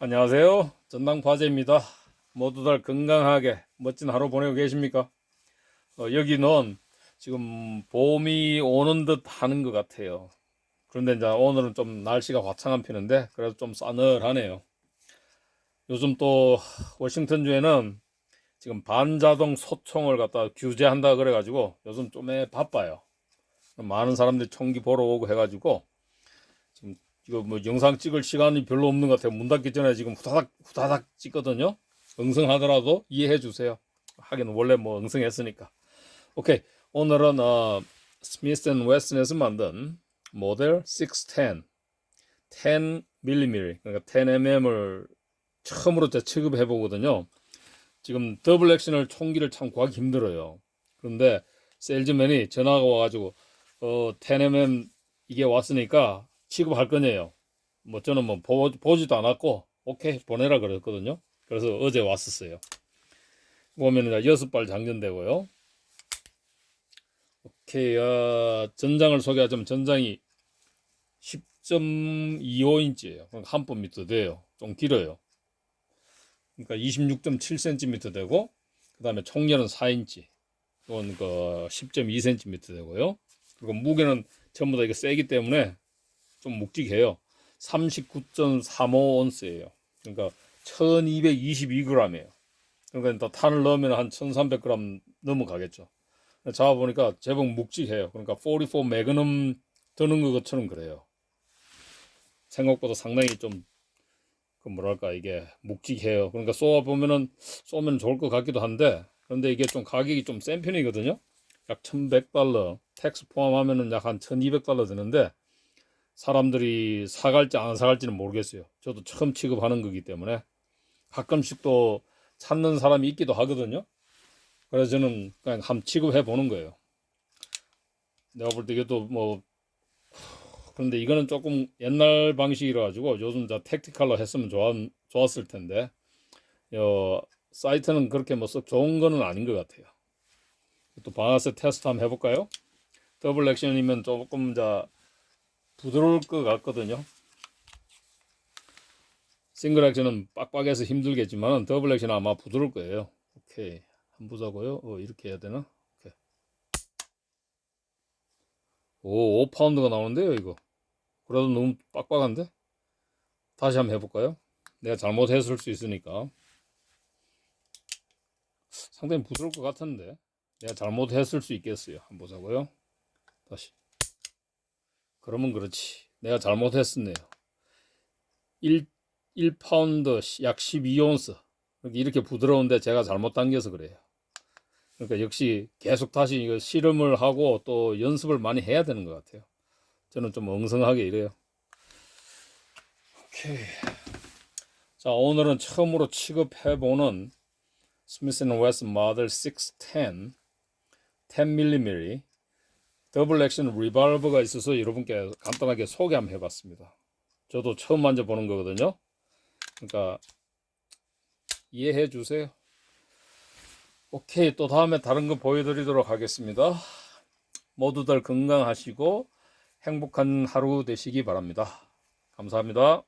안녕하세요. 전당파제입니다. 모두들 건강하게 멋진 하루 보내고 계십니까? 어, 여기는 지금 봄이 오는 듯 하는 것 같아요. 그런데 이제 오늘은 좀 날씨가 화창한 편인데 그래도 좀 싸늘하네요. 요즘 또 워싱턴주에는 지금 반자동 소총을 갖다 규제한다 그래가지고 요즘 좀 바빠요. 많은 사람들이 총기 보러 오고 해가지고 지금 이거 뭐 영상 찍을 시간이 별로 없는 것 같아요. 문 닫기 전에 지금 후다닥 후다닥 찍거든요. 응성하더라도 이해해 주세요. 하긴 원래 뭐 응성했으니까. 오케이 오늘은 어, 스미스 앤 웨슨에서 만든 모델 610 10mm 그러니까 10mm를 처음으로 제 취급해 보거든요. 지금 더블 액션을 총기를 참 구하기 힘들어요. 그런데 세일즈맨이 전화가 와가지고 어 10mm 이게 왔으니까 취급할 거네요. 뭐 저는 뭐 보, 보지도 않았고 오케이 보내라 그랬거든요. 그래서 어제 왔었어요. 보면 이제 여섯 발 장전되고요. 오케이 어, 전장을 소개하자면 전장이 10.25인치예요. 그러니까 한뼘 미터 돼요. 좀 길어요. 그러니까 26.7cm 되고 그다음에 총열은 4인치. 이건 그 10.2cm 되고요. 그리고 무게는 전부 다 이게 세기 때문에 좀 묵직해요. 39.35온스예요. 그러니까 1222g이에요. 그러니까 또 탄을 넣으면 한 1300g 넘어가겠죠. 잡아 보니까 제법 묵직해요. 그러니까 44 매그넘 드는 것처럼 그래요. 생각보다 상당히 좀, 그 뭐랄까, 이게 묵직해요. 그러니까 쏘아 보면은, 쏘면 좋을 것 같기도 한데, 그런데 이게 좀 가격이 좀 센 편이거든요. 약 1100달러, 텍스 포함하면은 약 한 1200달러 드는데, 사람들이 사갈지 안 사갈지는 모르겠어요. 저도 처음 취급하는 거기 때문에 가끔씩 또 찾는 사람이 있기도 하거든요. 그래서 저는 그냥 한번 취급해 보는 거예요. 내가 볼 때 이게 또 뭐 그런데 이거는 조금 옛날 방식이라 가지고 요즘 자 택티컬로 했으면 좋았, 좋았을 텐데 어, 사이트는 그렇게 뭐 썩 좋은 거는 아닌 것 같아요. 또 방아쇠 테스트 한번 해볼까요? 더블 액션이면 조금 자 부드러울 것 같거든요. 싱글 액션은 빡빡해서 힘들겠지만 더블 액션은 아마 부드러울 거예요. 오케이. 한번 보자고요. 어, 이렇게 해야 되나? 오케이. 오, 5파운드가 나오는데요, 이거. 그래도 너무 빡빡한데? 다시 한번 해볼까요? 내가 잘못했을 수 있으니까. 상당히 부드러울 것 같은데. 내가 잘못했을 수 있겠어요. 한번 보자고요. 다시. 그러면 그렇지. 내가 잘못했었네요. 1, 1파운드 약 12온스. 이렇게 부드러운데 제가 잘못 당겨서 그래요. 그러니까 역시 계속 다시 이거 실험을 하고 또 연습을 많이 해야 되는 것 같아요. 저는 좀 엉성하게 이래요. 오케이. 자, 오늘은 처음으로 취급해보는 스미스 앤 웨스 모델 610 10mm 더블 액션 리발버가 있어서 여러분께 간단하게 소개 한번 해봤습니다. 저도 처음 만져보는 거거든요. 그러니까 이해해 주세요. 오케이 또 다음에 다른 거 보여드리도록 하겠습니다. 모두들 건강하시고 행복한 하루 되시기 바랍니다. 감사합니다.